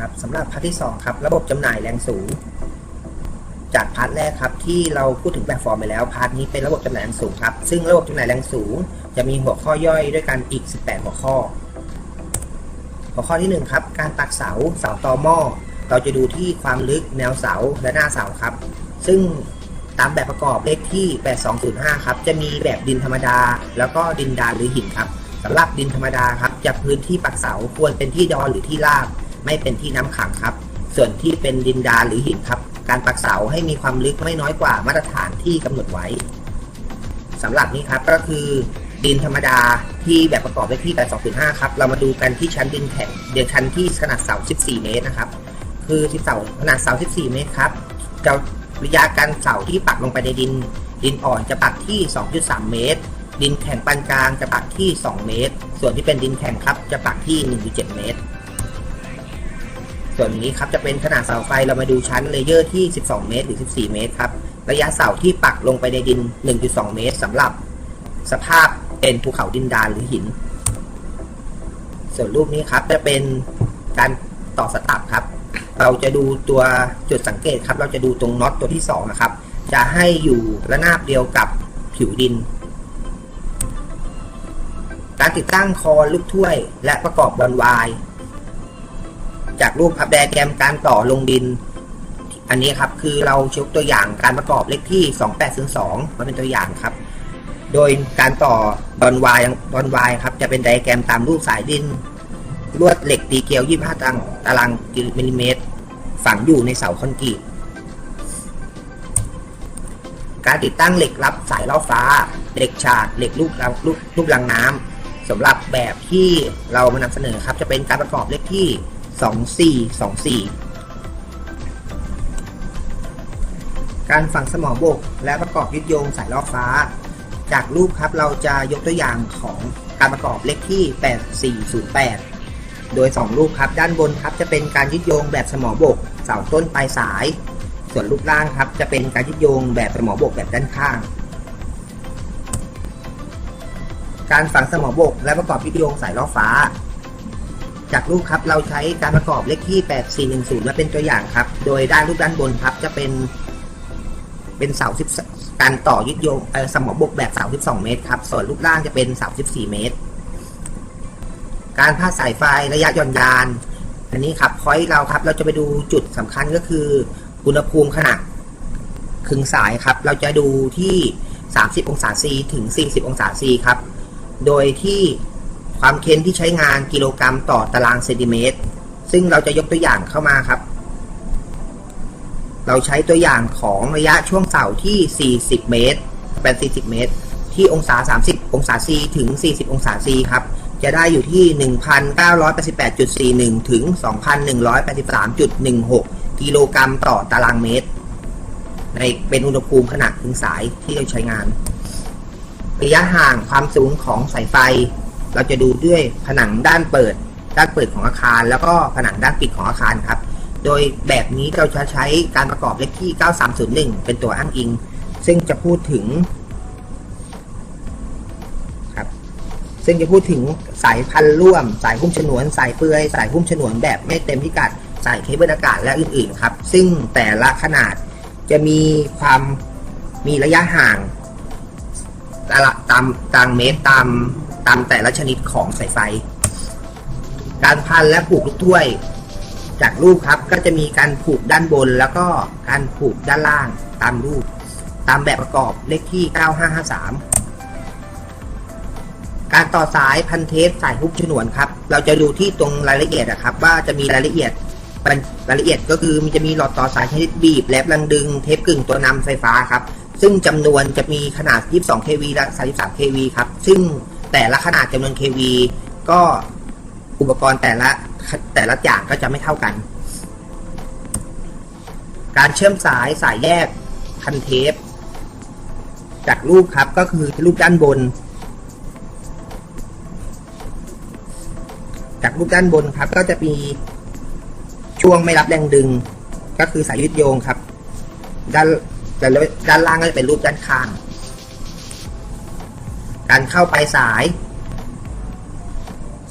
ครับสำหรับพาร์ทที่2ครับระบบจำหน่ายแรงสูง จากพาร์ทแรกครับที่เราพูดถึงแบบฟอร์มไปแล้วพาร์ทนี้เป็นระบบจำหน่ายแรงสูงครับซึ่งระบบจำหน่ายแรงสูง จะมีหัวข้อย่อยด้วยกันอีก 18 หัวข้อ หัวข้อที่1ครับการตักเสาเสาตอหม้อเราจะดูที่ความลึกแนวเสาและหน้าเสาครับ ซึ่งตามแบบประกอบเลขที่ 8205 ครับ จะมีแบบดินธรรมดา แล้วก็ดินดานหรือหินครับสำหรับดินธรรมดาครับจะพื้นที่ปักเสาควรเป็นที่ดอนหรือที่ราบ ไม่เป็นที่น้ำขังครับ ส่วนที่เป็นดินดาหรือหินครับ การปักเสาให้มีความลึกไม่น้อยกว่ามาตรฐานที่กำหนดไว้สำหรับนี้ครับก็คือดินธรรมดาที่แบบประกอบเลขที่8.2.5 ครับ เรามาดูกันที่ชั้นดินแข็งเดียวชั้นที่ขนาดเสา 14 เมตรนะครับ คือที่เสาขนาดเสา 14 เมตรครับจะระยะการเสาที่ปักลงไปในดิน ดินอ่อนจะปักที่ 2.3 เมตร ดินแข็งปานกลางจะปักที่ 2 เมตร ส่วนที่เป็นดินแข็งครับจะปักที่ 1.7 เมตร ส่วนนี้ครับจะเป็นขนาดเสาไฟเรามาดูชั้นเลเยอร์ที่ 12 เมตร หรือ 14 เมตรครับ ระยะเสาที่ปักลงไปในดิน 1.2 เมตรสำหรับสภาพเป็นภูเขาดินดานหรือหิน ส่วนรูปนี้ครับจะเป็นการต่อสตับครับ เราจะดูตัวจุดสังเกตครับ เราจะดูตรงน็อตตัวที่2นะครับ จะให้อยู่ระนาบเดียวกับผิวดิน การติดตั้งคอลูกถ้วย และประกอบบอลวาย จากรูปพับแดแกรมการต่อลงดิน อันนี้ครับคือเราชกตัวอย่างการประกอบเลขที่ 2802มาเป็นตัวอย่างครับ โดยการต่อบอลวายบอลวายครับจะเป็นไดแกรมตามรูปสายดิน ลวดเหล็กตีเกลียว 25ตารางตารางกิโลมิลลิเมตร ฝังอยู่ในเสาคอนกรีตการติดตั้งเหล็กรับสายล่อฟ้า เหล็กฉาก เหล็กลูกลูกลูกลังน้ำสำหรับแบบที่เรามานำเสนอครับ จะเป็นการประกอบเลขที่ 2424การฝังสมอบก และประกอบยึดโยงสายล่อฟ้า จากรูปครับเราจะยกตัวอย่างของการประกอบเลขที่ 8408 โดย 2 รูปครับด้านบนครับจะเป็นการยึดโยงแบบสมอบกเสาต้นปลายสาย ส่วนรูปล่างครับจะเป็นการยึดโยงแบบสมอบกแบบด้านข้าง การฝังสมอบกและประกอบยึดโยงสายล่อฟ้า จากรูปครับเราใช้การประกอบเลขที่ 8410 มาเป็นตัวอย่างครับ โดยด้านรูปด้านบนครับจะเป็นเป็นเสา10การต่อยึดโยงเอ่อสมอบกแบบเสา12 เมตรครับ ส่วนรูปล่างจะเป็นเสา14 เมตร การพาดสายไฟระยะย่อนยาน อันนี้ครับพอยต์เราครับเราจะไปดูจุดสำคัญก็คืออุณหภูมิขณะครึ่งสายครับ เราจะดูที่ 30 องศาซีถึง 40 องศาซีครับ โดยที่ ความเค้นที่ใช้งานกิโลกรรัมต่อตารางเซนติเมตร ซึ่งเราจะยกตัวอย่างเข้ามาครับ เราใช้ตัวอย่างของระยะช่วงเสาที่ 40 เมตร เป็น 40 เมตร ที่องศา 30 องศาซีถึง 40 องศาซีครับ จะได้อยู่ที่ 1,988.41 ถึง 2,183.16 กิโลกรัมต่อตารางเมตร ในเป็นอุณหภูมิขนาดถึงสายที่เราใช้งาน ระยะห่างความสูงของสายไฟ เราจะดูด้วยผนังด้านเปิด ด้านเปิดของอาคาร แล้วก็ผนังด้านปิดของอาคารครับ โดยแบบนี้เราจะใช้การประกอบเลขที่ 9301 เป็นตัวอ้างอิง ซึ่งจะพูดถึงครับ ซึ่งจะพูดถึงสายพันธุ์ร่วม สายหุ้มฉนวน สายเปลือย สายหุ้มฉนวนแบบไม่เต็มพิกัด สายเคเบิลอากาศและอื่นๆครับ ซึ่งแต่ละขนาดจะมีความมีระยะห่างตามตามตามเมตรตาม ตามแต่ละชนิดของสายไฟ การพันและผูกลูกถ้วย จากรูปครับก็จะมีการผูกด้านบน แล้วก็การผูกด้านล่างตามรูป ตามแบบประกอบเลขที่ 9553 การต่อสายพันเทปสายฮุกฉนวนครับ เราจะดูที่ตรงรายละเอียดนะครับ ว่าจะมีรายละเอียดรายละเอียดก็คือมันจะมีหลอดต่อสายชนิดบีบ แลบรังดึงเทปกึ่งตัวนำไฟฟ้าครับ ซึ่งจำนวนจะมีขนาด 22 kV และ 33 kV ครับ ซึ่ง แต่ละขนาดจำนวน kV ก็อุปกรณ์แต่ละแต่ละอย่างก็จะไม่เท่ากัน การเชื่อมสายสายแยกพันเทป จากรูปครับก็คือรูปด้านบน จากรูปด้านบนครับก็จะมีช่วงไม่รับแรงดึง ก็คือสายยืดโยงครับ ด้านด้านล่างก็จะเป็นรูปด้านข้าง การเข้าไปสาย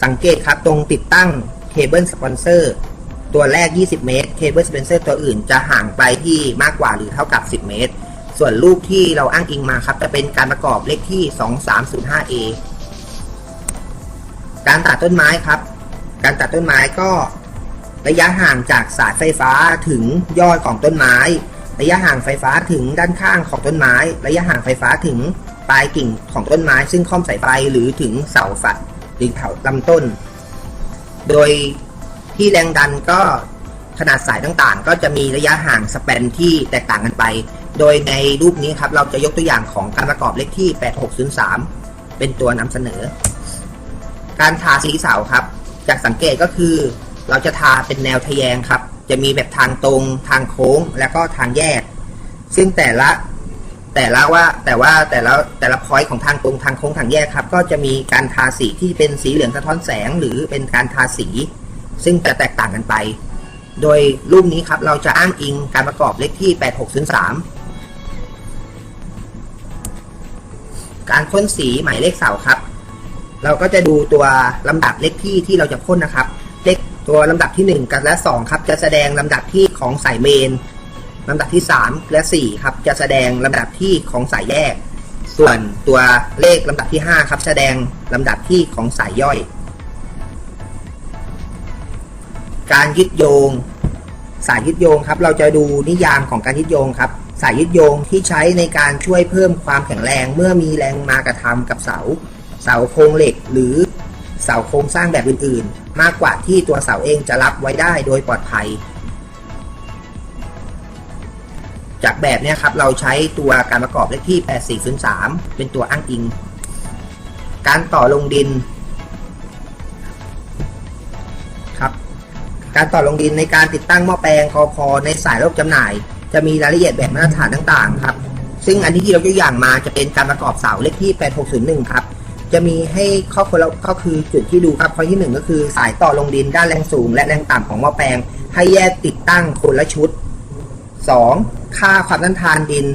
สังเกตครับตรงติดตั้งเคเบิลสปอนเซอร์ตัวแรก 20 เมตร Cable Spencer ตัวอื่นจะห่างไปที่มากกว่าหรือเท่ากับ 10 เมตร ส่วนรูปที่เราอ้างอิงมาครับ จะเป็นการประกอบเลขที่ 2305A การตัดต้นไม้ครับ การตัดต้นไม้ก็ระยะห่างจากสายไฟฟ้าถึงยอดของต้นไม้ ระยะห่างไฟฟ้าถึงด้านข้างของต้นไม้ ระยะห่างไฟฟ้าถึง ปลายกิ่งของต้นไม้ ซึ่งค่อมสายไฟหรือถึงเสาฝัดหรือเถาลำต้น โดยที่แรงดันก็ขนาดสายต่างๆ ก็จะมีระยะห่างสเปนที่แตกต่างกันไป โดยในรูปนี้ครับเราจะยกตัวอย่างของการประกอบเลขที่ 8603 เป็นตัวนำเสนอ การทาสีเสาครับ จากสังเกตก็คือ เราจะทาเป็นแนวทะแยงครับ จะมีแบบทางตรง ทางโค้ง แล้วก็ทางแยก ซึ่งแต่ละ แต่ละว่าแต่ว่าแต่ละแต่ละพอยต์ของทางตรงทางโค้งทางแยกครับ ก็จะมีการทาสีที่เป็นสีเหลืองสะท้อนแสง หรือเป็นการทาสี ซึ่งจะแตกต่างกันไป โดยรูปนี้ครับเราจะอ้างอิงการประกอบเลขที่ 8603 การพ่นสีหมายเลขเสาครับ เราก็จะดูตัวลำดับเลขที่ที่เราจะพ่นนะครับ เลขตัวลำดับที่ 1 กับและ 2 ครับ จะแสดงลำดับที่ของสายเมนลำดับที่ 3 และ4ครับ จะแสดงลำดับที่ของสายแยก ส่วนตัวเลขลำดับที่ 5 ครับแสดงลำดับที่ของสายย่อย การยึดโยง สายยึดโยงครับ เราจะดูนิยามของการยึดโยงครับ สายยึดโยงที่ใช้ในการช่วยเพิ่มความแข็งแรง เมื่อมีแรงมากระทำกับเสา เสาโครงเหล็กหรือเสาโครงสร้างแบบอื่น ๆ มากกว่าที่ตัวเสาเองจะรับไว้ได้โดยปลอดภัย จากแบบนี้ครับเราใช้ตัวการประกอบเลขที่ 8403 เป็นตัวอ้างอิง การต่อลงดินครับ การต่อลงดินในการติดตั้งหม้อแปลงคอพอในสายระบบจำหน่าย จะมีรายละเอียดแบบมาตรฐานต่างๆ ครับ ซึ่งอันที่ที่เรายกอย่างมาจะเป็นการประกอบเสาเลขที่ 8601 ครับจะมีให้ข้อควรก็คือจุดที่ดูครับข้อที่ 1 ก็คือสายต่อลงดินด้านแรงสูง และแรงต่ำของหม้อแปลง ให้แยกติดตั้งคนละชุด 2. ค่าความต้านทานดิน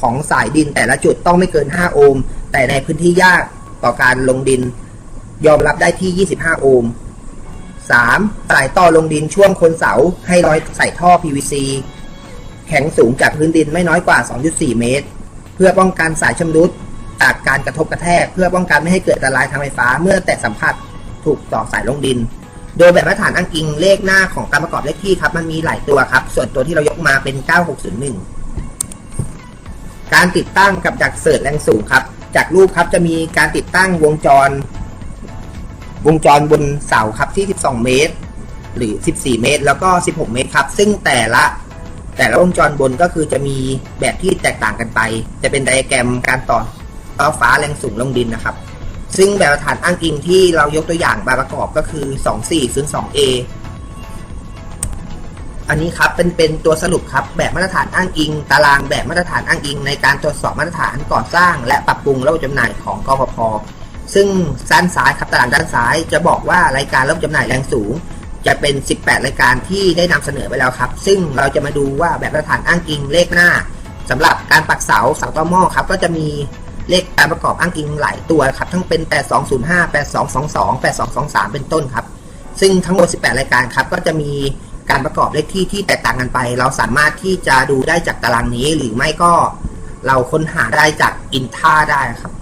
ของสายดินแต่ละจุดต้องไม่เกิน 5 โอห์ม แต่ในพื้นที่ยากต่อการลงดิน ยอมรับได้ที่ 25 โอห์ม 3. สายต่อลงดินช่วงคนเสาให้ร้อยใส่ท่อ PVC แข็งสูงจากพื้นดินไม่น้อยกว่า 2.4 เมตร เพื่อป้องกันสายชำรุดจากการกระทบกระแทก เพื่อป้องกันไม่ให้เกิดอันตรายทางไฟฟ้าเมื่อแตะสัมผัสถูกต่อสายลงดิน โดยแบบมาตรฐานอ้างอิงเลขหน้าของการประกอบเลขที่ครับ มันมีหลายตัวครับ ส่วนตัวที่เรายกมาเป็น 9601 การติดตั้งกับดักเสิร์ชแรงสูงครับ จากรูปครับจะมีการติดตั้งวงจร วงจรบนเสาครับที่ 12 เมตร หรือ 14 เมตร แล้วก็ 16 เมตรครับ ซึ่งแต่ละแต่ละวงจรบนก็คือจะมีแบบที่แตกต่างกันไป จะเป็นไดอะแกรมการต่อต่อฟ้าแรงสูงลงดินนะครับ ซึ่งแบบฐานอ้างอิงที่เรายกตัวอย่างมาประกอบก็คือ 2402A อันนี้ครับเป็นเป็นตัวสรุปครับแบบมาตรฐานอ้างอิง ตารางแบบมาตรฐานอ้างอิง ในการตรวจสอบมาตรฐานก่อสร้าง และปรับปรุงระบบจำหน่ายของกพพซึ่งด้านซ้ายครับตารางด้านซ้ายจะบอกว่ารายการระบบจำหน่ายแรงสูง จะเป็น 18 รายการที่ได้นำเสนอไปแล้วครับ ซึ่งเราจะมาดูว่าแบบมาตรฐานอ้างอิงเลขหน้าสำหรับการปักเสาเสาต่อหม้อครับก็จะมี เลขการประกอบอ้างอิงหลายตัวครับ ทั้งเป็น 8205 8222 8223 เป็นต้นครับ ซึ่งทั้งหมด 18 รายการครับ ก็จะมีการประกอบเลขที่ที่แตกต่างกันไป เราสามารถที่จะดูได้จากตารางนี้หรือไม่ก็เราค้นหาได้จากอินท่าได้ครับ